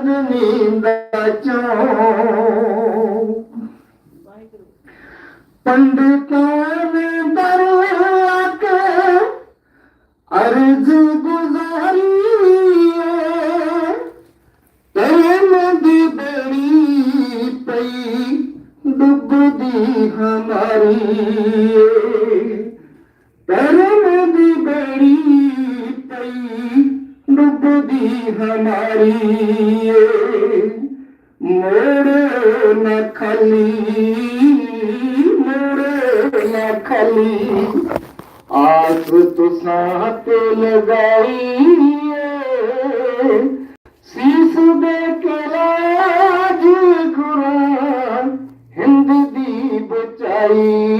ਚਾਂਦਨੀ ਦਾ ਚੌਂ ਪੰਡਤਾਂ ਨੇ ਦਰ ਕੇ ਅਰਜ਼ ਗੁਜ਼ਾਰੀ ਏ ਤੇਰੇ ਨਦੀ ਬੜੀ ਪਈ ਡੁੱਬਦੀ ਹਮਾਰੀ ਏ ਤੇਰੇ ਨਦੀ ਬੜੀ ਪਈ ਡੁੱਬਦੀ ਹਮਾਰੀ ਏ ਮੋੜ ਨਾ ਖਲੀ ਮੋੜ ਨਾ ਖਲੀ ਆਸ ਤੁਸਾਂ ਤੇ ਲਗਾਈ ਏ ਸੀਸ ਦੇ ਕੇ ਲਾਜ ਗੁਰਾਂ ਹਿੰਦ ਦੀ ਬਚਾਈ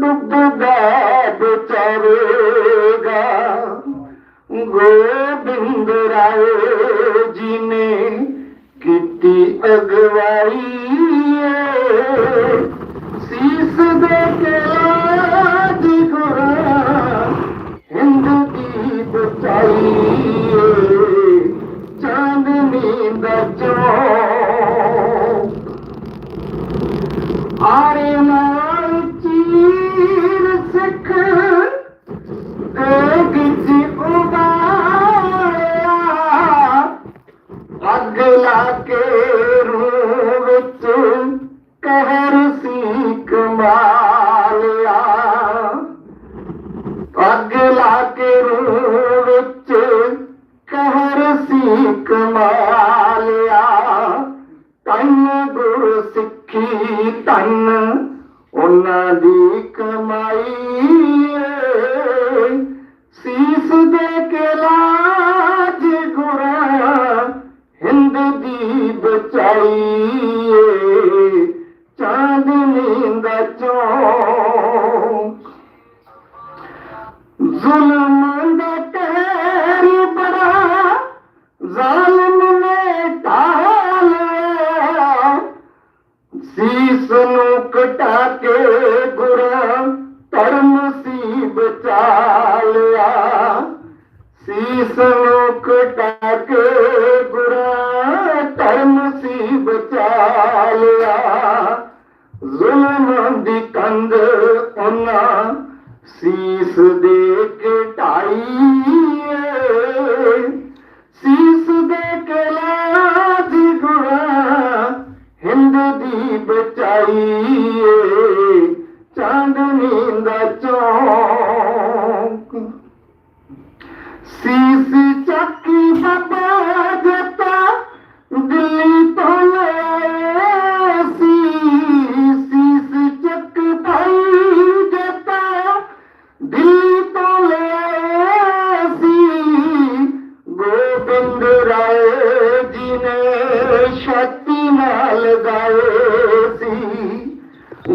ਡੁੱਬਦਾ ਬਚਾਵੇਗਾ ਗੋਬਿੰਦ ਰਾਏ ਜੀ ਨੇ ਕੀਤੀ ਅਗਵਾਈ ਸੀਸ ਦੇ ਕੇ ਲਾਜ ਗੁਰਾਂ ਹਿੰਦ ਦੀ ਬਚਾਈ ਏ। ਚਾਂਦਨੀ ਦਾ ਚੌਕ ਆਰੇ चोल बड़ा नीस कटा के गुरां सी बचा कटा के सी बचा ਜ਼ੁਲਮ ਦੀ ਕੰਧ ਉਹਨਾਂ ਸੀਸ ਦੇ ਕੇ ਢਾਈ ਸੀਸ ਦੇ ਕੇ ਲਾਜ ਗੁਰਾਂ ਹਿੰਦ ਦੀ ਬਚਾਈ ਏ। ਚਾਂਦਨੀ ਦਾ ਚੌਂਕ ਸੀਸ ਚੱਕੀ ਬਾਬਾ ਜੱਤਾ ਦਿੱਲੀ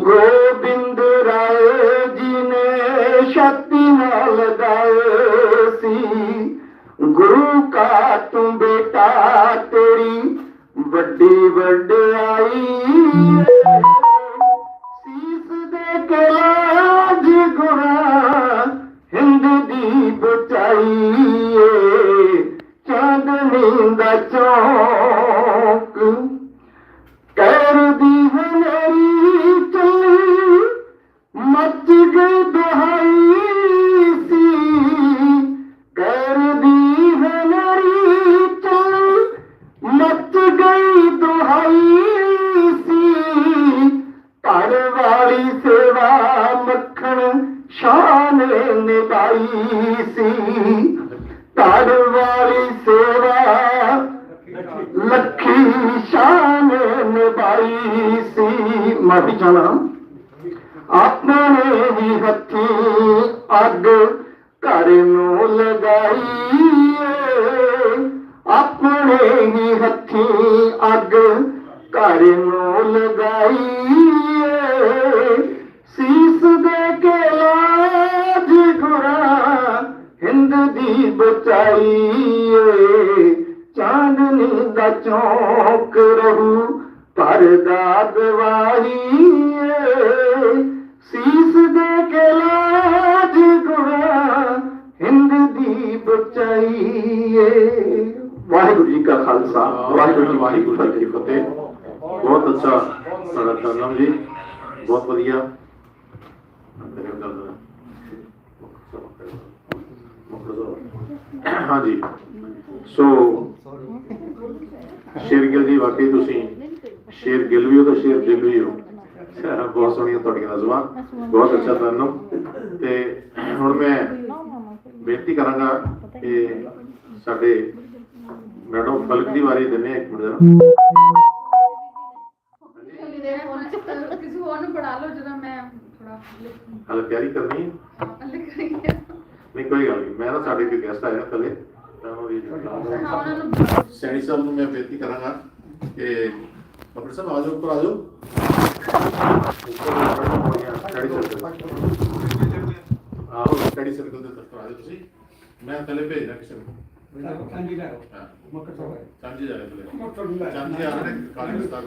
ਗੋਬਿੰਦ ਰਾਏ ਜੀ ਨੇ ਸ਼ਕਤੀ ਨਾਲ ਗਾਏ ਸੀ। ਗੁਰੂ ਕਾ ਤੂੰ ਬੇਟਾ ਤੇਰੀ ਵੱਡੀ ਵਡਿਆਈ। ਸੀ। ਘਰ ਵਾਲੀ ਸੇਵਾ ਲੱਖੀ ਸ਼ਾਨ ਨਿਭਾਈ ਸੀ। ਮਾਫੀ ਚਾਹਣਾ ਆਪਣਾ ਨੇ ਵੀ ਹੱਥੀ ਅੱਗ ਘਰ ਨੂੰ ਲਗਾਈ। ਆਪਣੇ ਹੀ ਹੱਥੀਂ ਅੱਗ ਘਰ ਨੂੰ ਲਗਾਈ। ਦੀ ਬਚਾਈਏ ਚਾਂਦਨੀ ਦਾ ਚੌਕ ਰਹੂ ਪਰਦਾ ਗਵਾਹੀਏ ਸੀਸ ਦੇ ਕੇ ਲਾਜ ਗੁਰਾ ਹਿੰਦ ਦੀ ਬਚਾਈਏ। ਵਾਹਿਗੁਰੂ ਜੀ ਕਾ ਖਾਲਸਾ ਵਾਹਿਗੁਰੂ ਜੀ ਵਾਹਿਗੁਰੂ ਜੀ ਕੀ ਫਤਿਹ। ਬਹੁਤ ਅੱਛਾ ਸਾਡਾ ਕਰਨਮ ਜੀ। ਬਹੁਤ ਵਧੀਆ। ਹਾਂਜੀ। ਸੋ ਸ਼ੇਰ ਗਿੱਲ ਜੀ ਵਾਕਈ ਤੁਸੀਂ ਸ਼ੇਰ ਗਿੱਲ ਵੀ ਹੋ ਤੇ ਸ਼ੇਰ ਦਿਲ ਵੀ ਹੋ। ਬਹੁਤ ਸੋਹਣੀਆਂ ਤੁਹਾਡੀਆਂ ਨਜ਼ਮਾਂ ਬਹੁਤ ਅੱਛਾ ਤਰਨਮ ਤੇ ਹੁਣ ਮੈਂ ਬੇਨਤੀ ਕਰਾਂਗਾ ਕਿ ਸਾਡੇ ਮੈਡਮ ਫਲਕ ਦੀ ਵਾਰੀ ਦਿੰਨੇ ਇੱਕ ਮਿੰਟ ਜਰਾ। ਕਿਸੇ ਹੋਰ ਨੂੰ ਪੜਾ ਲਓ ਜਦੋਂ ਮੈਂ ਥੋੜਾ ਹਾਲੇ ਤਿਆਰੀ ਕਰਨੀ ਹੈ। ਲਿਖ ਰਹੀ ਹਾਂ ਨਹੀਂ ਕੋਈ ਗੱਲ ਨਹੀਂ। ਮੈਂ ਨਾ ਸਾਡੇ ਕੋਈ ਗੈਸਟ ਆਇਆ ਕੱਲੇ ਤਾਂ ਉਹਦੀ ਹਾਂ ਉਹਨਾਂ ਨੂੰ ਸੈਣੀ ਸਾਹਿਬ ਨੂੰ ਮੈਂ ਬੇਨਤੀ ਕਰਾਂਗਾ ਕਿ ਡਾਕਟਰ ਸਾਹਿਬ ਆ ਜਾਓ ਉੱਪਰ ਆ ਜਾਓ। ਸਟੱਡੀ ਸਰਕਲ ਆਓ ਦੇ ਦਫ਼ਤਰ ਆ ਜਾਓ ਤੁਸੀਂ। ਮੈਂ ਪਹਿਲੇ ਭੇਜਦਾ ਕਿਸੇ ਨੂੰ। ਚੰਗੀ ਲੈ ਹਾਂ। ਮੱਕਰ ਸਾਹਿਬ ਚੰਦ ਜੀ ਰਹੇ ਪਹਿਲੇ। ਚੰਦ ਜੀ ਆ ਰਹੇ ਕਾਲੀ ਦਸਤਾਰ